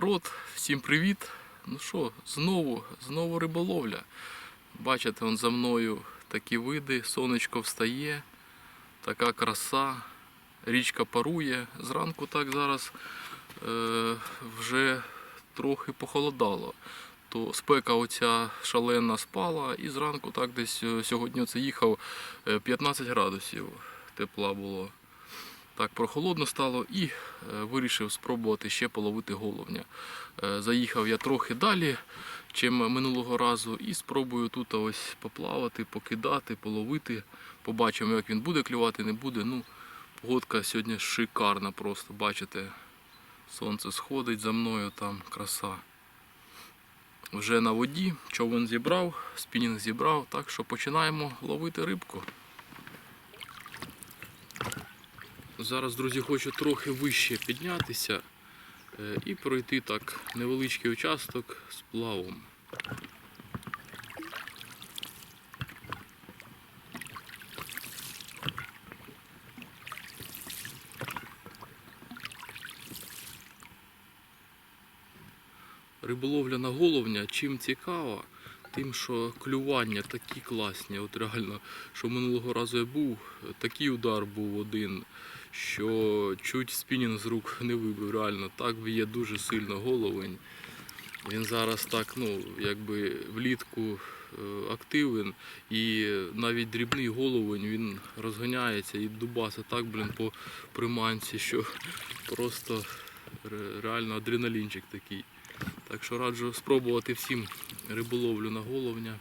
народ, всім привіт. Ну що, знову, знову риболовля. Бачите, он за мною такі види, сонечко встає, така краса, річка парує. Зранку так зараз е, вже трохи похолодало. То спека оця шалена спала, і зранку так десь е, сьогодні оце їхав е, 15 градусів тепла було. Так прохолодно стало і е, вирішив спробувати ще половити головня. Е, заїхав я трохи далі, чим минулого разу, і спробую тут ось поплавати, покидати, половити. Побачимо, як він буде клювати, не буде. Ну, погодка сьогодні шикарна просто, бачите. Сонце сходить за мною, там краса. Вже на воді, човен зібрав, спінінг зібрав, так що починаємо ловити рибку. Зараз, друзі, хочу трохи вище піднятися е, і пройти так невеличкий участок з плавом. Риболовля на головня чим цікава, тим, що клювання такі класні. От реально, що минулого разу я був, такий удар був один, що чуть спінінг з рук не вибив. Реально, так б'є дуже сильно головень. Він зараз так, ну, якби влітку е, активен і навіть дрібний головень він розганяється і дубаса так, блін, по приманці, що просто реально адреналінчик такий. Так що раджу спробувати всім риболовлю на головня.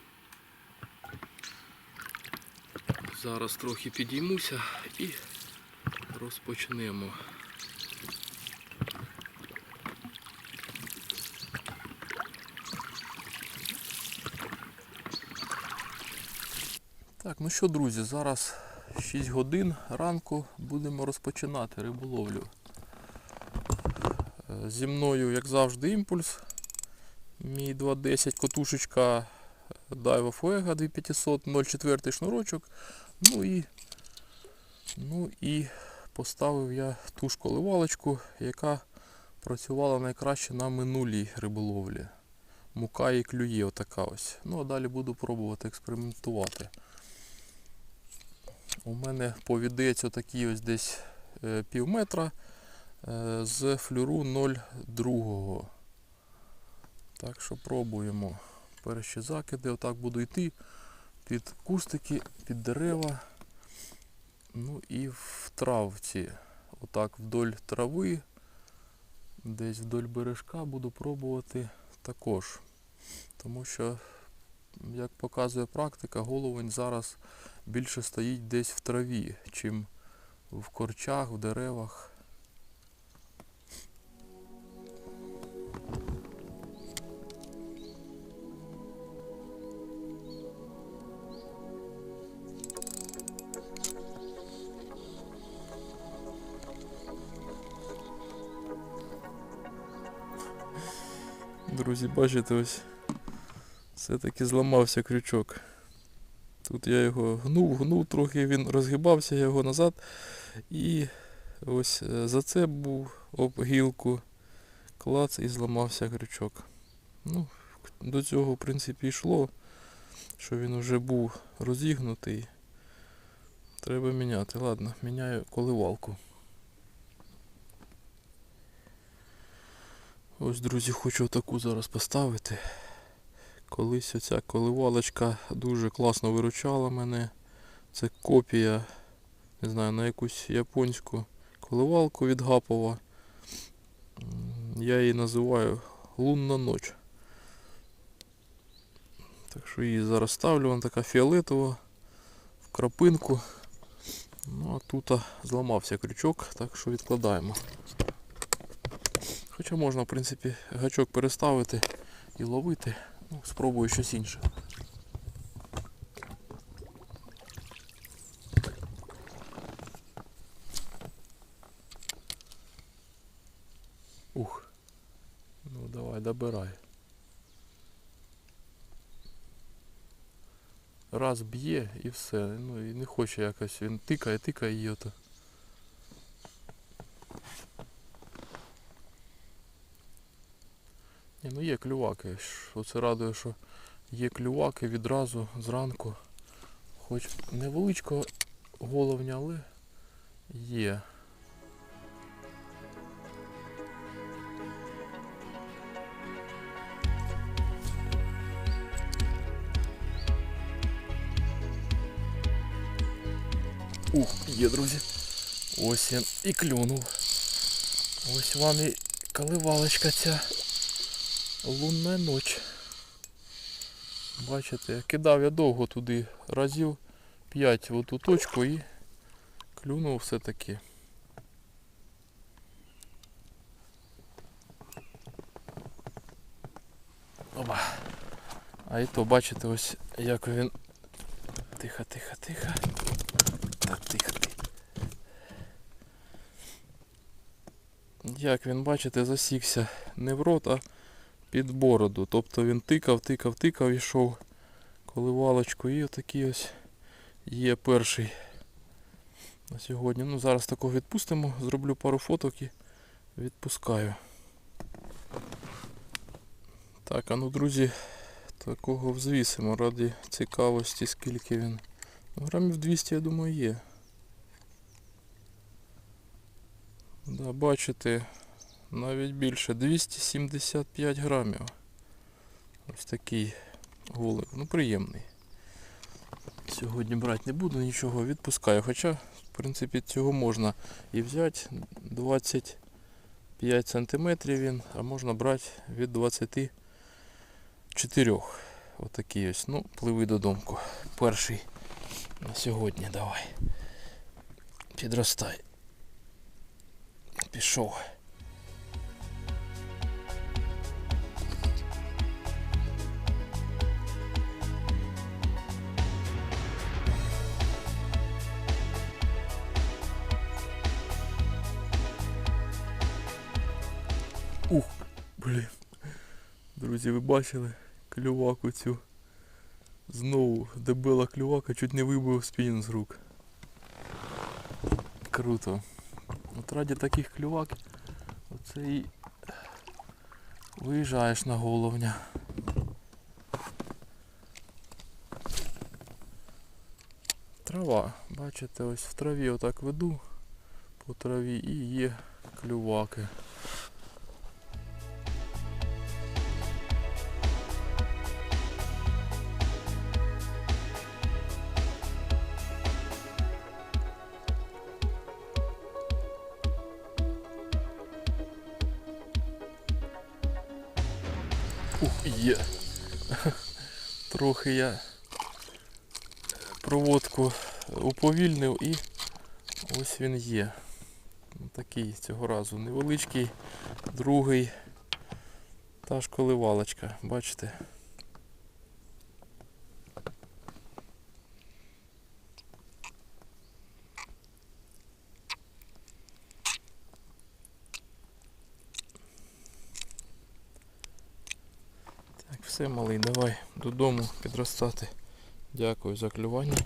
Зараз трохи підіймуся і розпочнемо. Так, ну що, друзі, зараз 6 годин ранку будемо розпочинати риболовлю. Е, Зі мною, як завжди, імпульс. Мій 2.10 котушечка Daiwa Fuega 2500, 0,4 шнурочок. Ну і, ну і поставив я ту ж коливалочку, яка працювала найкраще на минулій риболовлі. Мука і клює отака ось. Ну а далі буду пробувати експериментувати. У мене повідець отакий ось десь е, пів метра е, з флюру 0,2. Так що пробуємо. Перші закиди, отак буду йти під кустики, під дерева. Ну і в травці. Отак вдоль трави, десь вдоль бережка буду пробувати також. Тому що, як показує практика, головень зараз більше стоїть десь в траві, чим в корчах, в деревах. Друзі, бачите, ось все-таки зламався крючок. Тут я його гнув, гнув трохи, він розгибався я його назад. І ось е, за це був об гілку. Клац і зламався крючок. Ну, до цього, в принципі, йшло, що він вже був розігнутий. Треба міняти. Ладно, міняю коливалку. Ось, друзі, хочу таку зараз поставити. Колись оця коливалочка дуже класно виручала мене. Це копія, не знаю, на якусь японську коливалку від Гапова. Я її називаю Лунна ноч. Так що її зараз ставлю, вона така фіолетова, в крапинку. Ну а тут зламався крючок, так що відкладаємо. Хоча можна, в принципі, гачок переставити і ловити. Ну, спробую щось інше. Ух. Ну давай, добирай. Раз б'є і все. Ну і не хоче якось. Він тикає, тикає її ото. Ні, ну є клюваки. Оце радує, що є клюваки відразу зранку. Хоч невеличко головня, але є. Ух, є, друзі. Ось він і клюнув. Ось вам і коливалочка ця. Лунна ніч. Бачите, кидав я довго туди разів 5 в ту точку і клюнув все-таки. Оба. А і то бачите ось як він. Тихо, тихо, тихо. Так, тихо, тихо. Як він, бачите, засікся не в рот, а під бороду. Тобто він тикав, тикав, тикав, йшов коливалочку і отакий ось є перший на сьогодні. Ну зараз такого відпустимо, зроблю пару фоток і відпускаю. Так, а ну друзі, такого взвісимо ради цікавості, скільки він. Ну, грамів 200, я думаю, є. Да, бачите, навіть більше 275 грамів. Ось такий голик. Ну приємний. Сьогодні брати не буду нічого, відпускаю. Хоча, в принципі, цього можна і взяти 25 сантиметрів він, а можна брати від 24. Отакий ось. Ну, пливи додому. Перший на сьогодні давай. Підростай. Пішов. Блін. Друзі, ви бачили клюваку цю. Знову дебела клювака, чуть не вибив спінінг з рук. Круто. От раді таких клювак оце і виїжджаєш на головня. Трава. Бачите, ось в траві отак веду по траві і є клюваки. Є. Трохи я проводку уповільнив і ось він є. Такий цього разу невеличкий, другий. Та ж коливалочка, бачите? Так, все, малий, давай додому підростати. Дякую за клювання.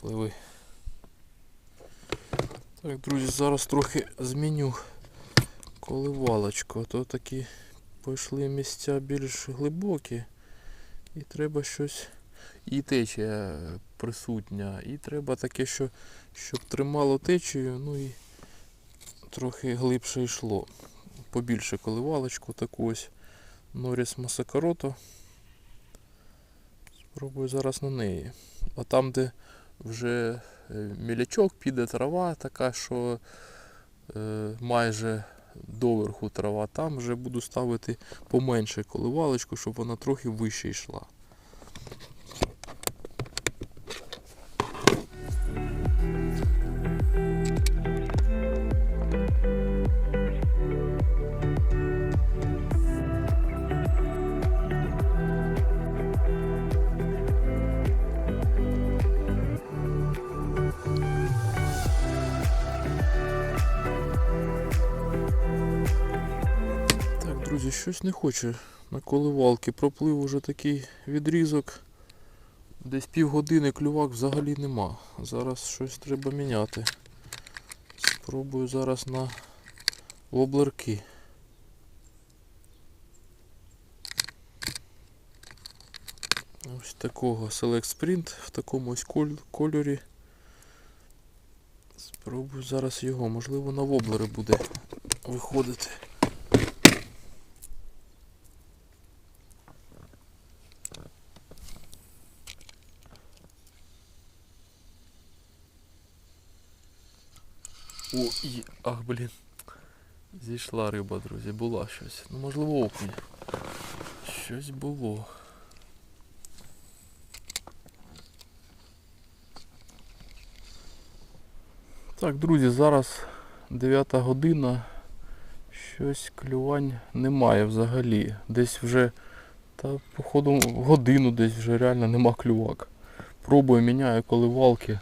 Пливи. Так, друзі, зараз трохи зміню коливалочку, то такі пішли місця більш глибокі. І треба щось. І течія присутня. І треба таке, що, щоб тримало течію, ну і трохи глибше йшло. Побільше коливалочку таку ось. Норіс Масакарото. Спробую зараз на неї. А там, де вже е, мілячок, піде трава така, що е, майже доверху трава, там вже буду ставити поменше коливалочку, щоб вона трохи вище йшла. щось не хоче на коливалки. Проплив уже такий відрізок. Десь півгодини клювак взагалі нема. Зараз щось треба міняти. Спробую зараз на воблерки. Ось такого Select Sprint в такому ось кольорі. Спробую зараз його, можливо на воблери буде виходити. О, і... Ах, блін. Зійшла риба, друзі, була щось. Ну, можливо, окунь. Щось було. Так, друзі, зараз 9 година. Щось клювань немає взагалі. Десь вже, та походу годину десь вже реально нема клювак. Пробую, міняю коливалки.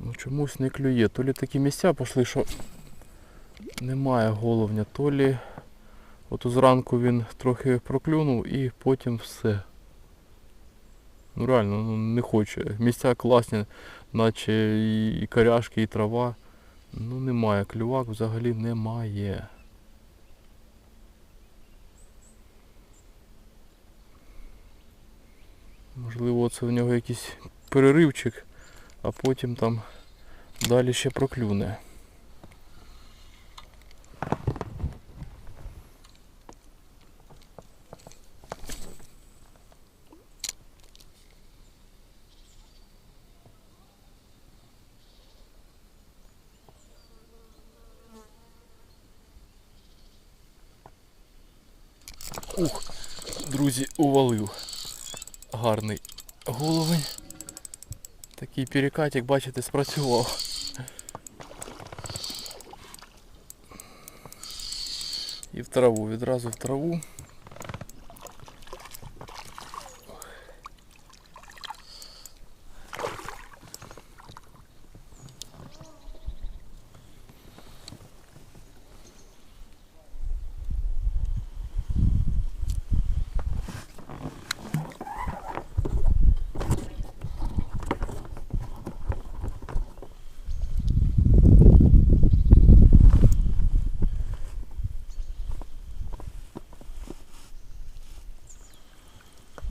Ну чомусь не клює. То лі такі місця пішли, що немає головня, то лі от зранку він трохи проклюнув і потім все. Ну реально, ну, не хоче. Місця класні, наче і, коряшки, і трава. Ну немає, клювак взагалі немає. Можливо, це в нього якийсь переривчик, а потім там далі ще проклюне. Ух, друзі, увалив. Гарний головень. Такий перекатик, бачите, спрацював. І в траву, відразу в траву.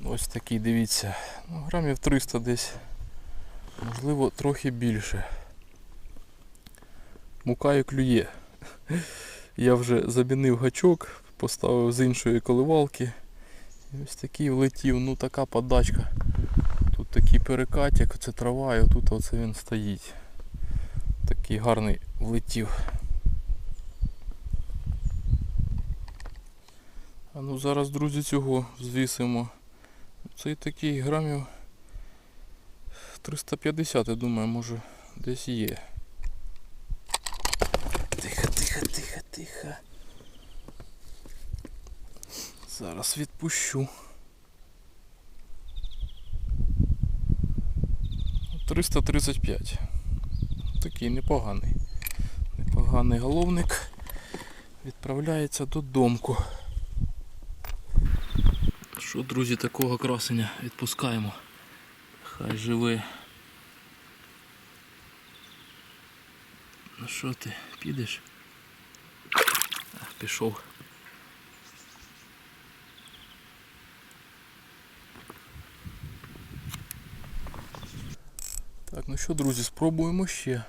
Ось такий, дивіться. Ну, грамів 300 десь. Можливо, трохи більше. Мукаю клює. Я вже замінив гачок, поставив з іншої коливалки. І ось такий влетів, ну така подачка. Тут такий перекатик, це трава, і отут оце він стоїть. Такий гарний влетів. А ну зараз, друзі, цього звісимо. Цей такий грамів 350, я думаю, може десь є. Тихо, тихо, тихо, тихо. Зараз відпущу. 335. Такий непоганий. Непоганий головник. Відправляється додомку. Що, друзі, такого красення відпускаємо. Хай живе. Ну що ти, підеш? А, пішов. Так, ну що, друзі, спробуємо ще.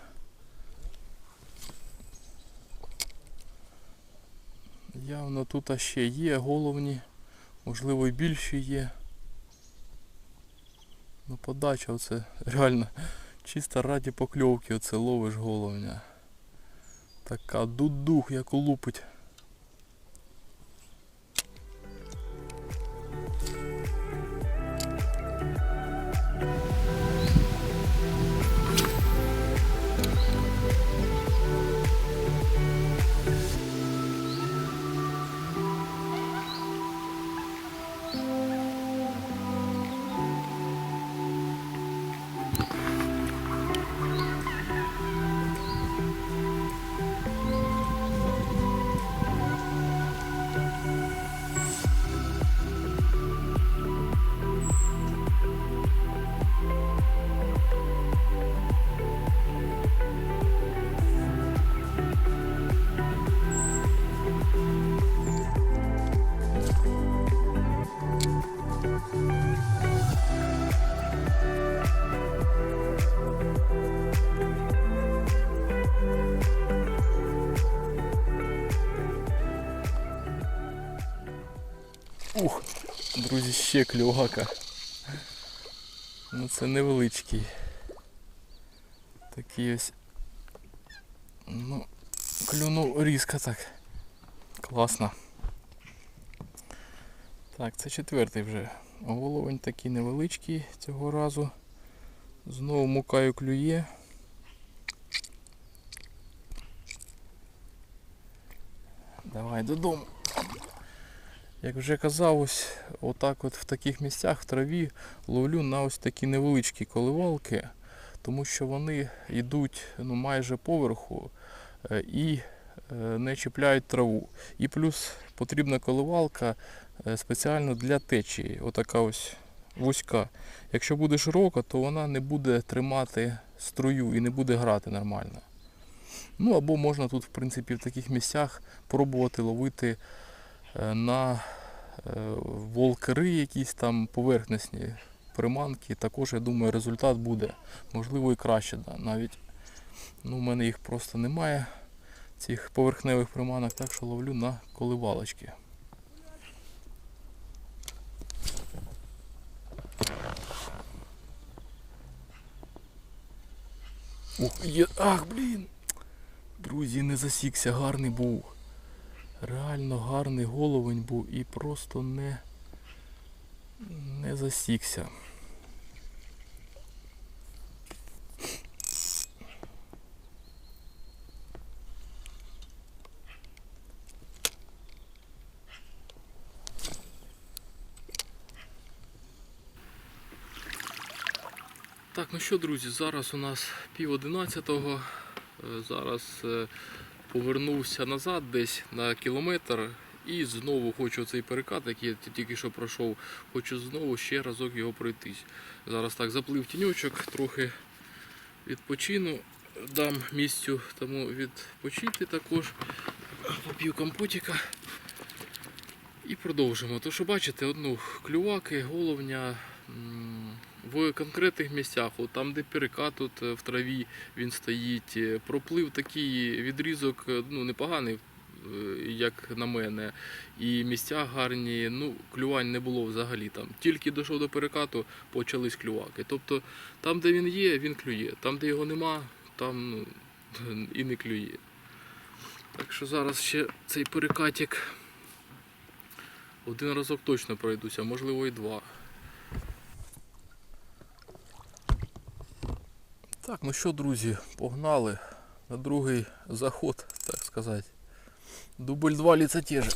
Явно тут ще є головні. Можливо і більше є. Ну подача оце реально чисто раді покльовки оце ловиш головня. Така дудух як лупить. друзі, ще клювака. Ну це невеличкий. Такий ось. Ну, клюнув різко так. Класно. Так, це четвертий вже. Головень такий невеличкий цього разу. Знову мукаю клює. Давай додому. Як вже казав, ось отак от в таких місцях в траві ловлю на ось такі невеличкі коливалки, тому що вони йдуть ну, майже поверху е, і е, не чіпляють траву. І плюс потрібна коливалка е, спеціально для течії. Отака ось вузька. Якщо буде широка, то вона не буде тримати струю і не буде грати нормально. Ну або можна тут, в принципі, в таких місцях пробувати ловити на е, волкери якісь там поверхностні приманки. Також, я думаю, результат буде. Можливо і краще. Навіть ну, у мене їх просто немає, цих поверхневих приманок, так що ловлю на коливалочки. Ух, є... Ах, блін! Друзі, не засікся, гарний був. Реально гарний головень був і просто не, не засікся. Так, ну що, друзі, зараз у нас пів одинадцятого. Е, Зараз е, повернувся назад десь на кілометр і знову хочу цей перекат, який я тільки що пройшов, хочу знову ще разок його пройтись. Зараз так заплив тіньочок, трохи відпочину, дам місцю тому відпочити також, поп'ю компотіка. І продовжимо. То що бачите, одну клюваки, головня в конкретних місцях, от там, де перекат тут е, в траві він стоїть, е, проплив такий відрізок, е, ну непоганий, як на мене. І місця гарні, ну клювань не було взагалі там. Тільки дійшов до перекату, почались клюваки. Тобто там, де він є, він клює. Там, де його нема, там ну, і не клює. Так що зараз ще цей перекатик. Один разок точно пройдуся, можливо і два. Так, ну що, друзі, погнали на другий заход, так сказати. Дубль 2 ліцетежа.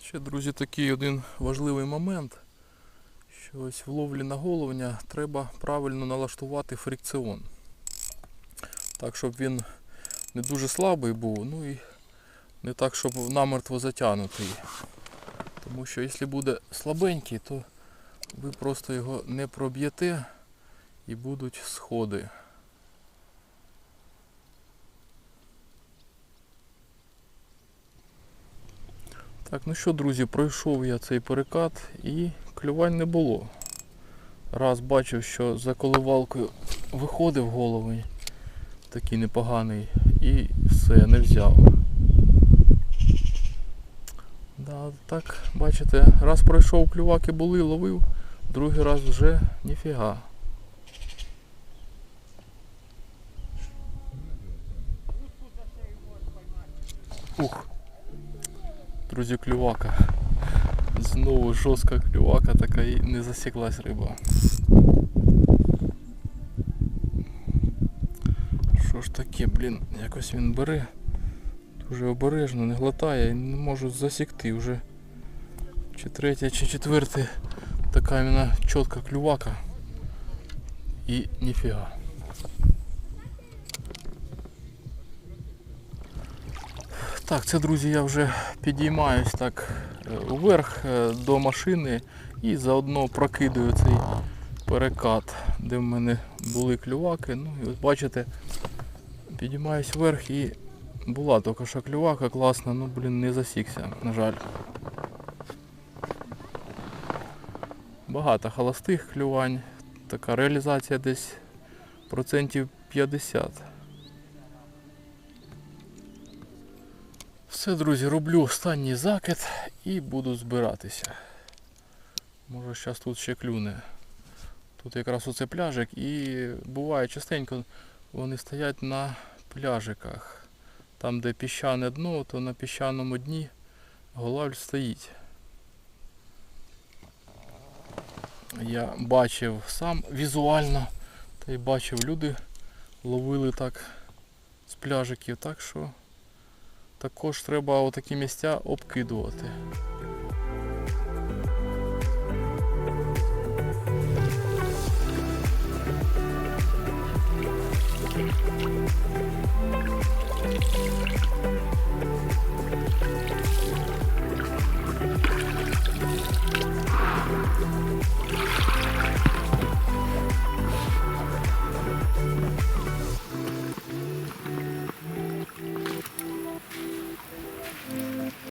Ще, друзі, такий один важливий момент. Що ось в ловлі на головня треба правильно налаштувати фрикціон. Так, щоб він не дуже слабий був, ну і не так, щоб намертво затягнутий. Тому що якщо буде слабенький, то ви просто його не проб'єте і будуть сходи. Так, ну що, друзі, пройшов я цей перекат і клювань не було. Раз бачив, що за коливалкою виходив головий, такий непоганий, і все, не взяв. Да, так, бачите, раз пройшов клюваки були, ловив, другий раз вже ніфіга. Ух. Друзі, клювака. Знову жорстка клювака така і не засіклась риба. Що ж таке, блін, якось він бере. Дуже обережно, не глотає, не можу засікти вже. Чи третя, чи четверта така іменно чітка клювака. І ніфіга. Так, це, друзі, я вже підіймаюсь так е, вверх е, до машини і заодно прокидаю цей перекат, де в мене були клюваки. Ну і от бачите, підіймаюсь вверх і була тільки що клювака класна, ну блін не засікся, на жаль. Багато холостих клювань, така реалізація десь процентів 50. Все, друзі, роблю останній закид і буду збиратися. Може зараз тут ще клюне. Тут якраз оце пляжик і буває частенько вони стоять на пляжиках. Там, де піщане дно, то на піщаному дні голавль стоїть. я бачив сам візуально, та й бачив люди ловили так з пляжиків, так що також треба отакі місця обкидувати.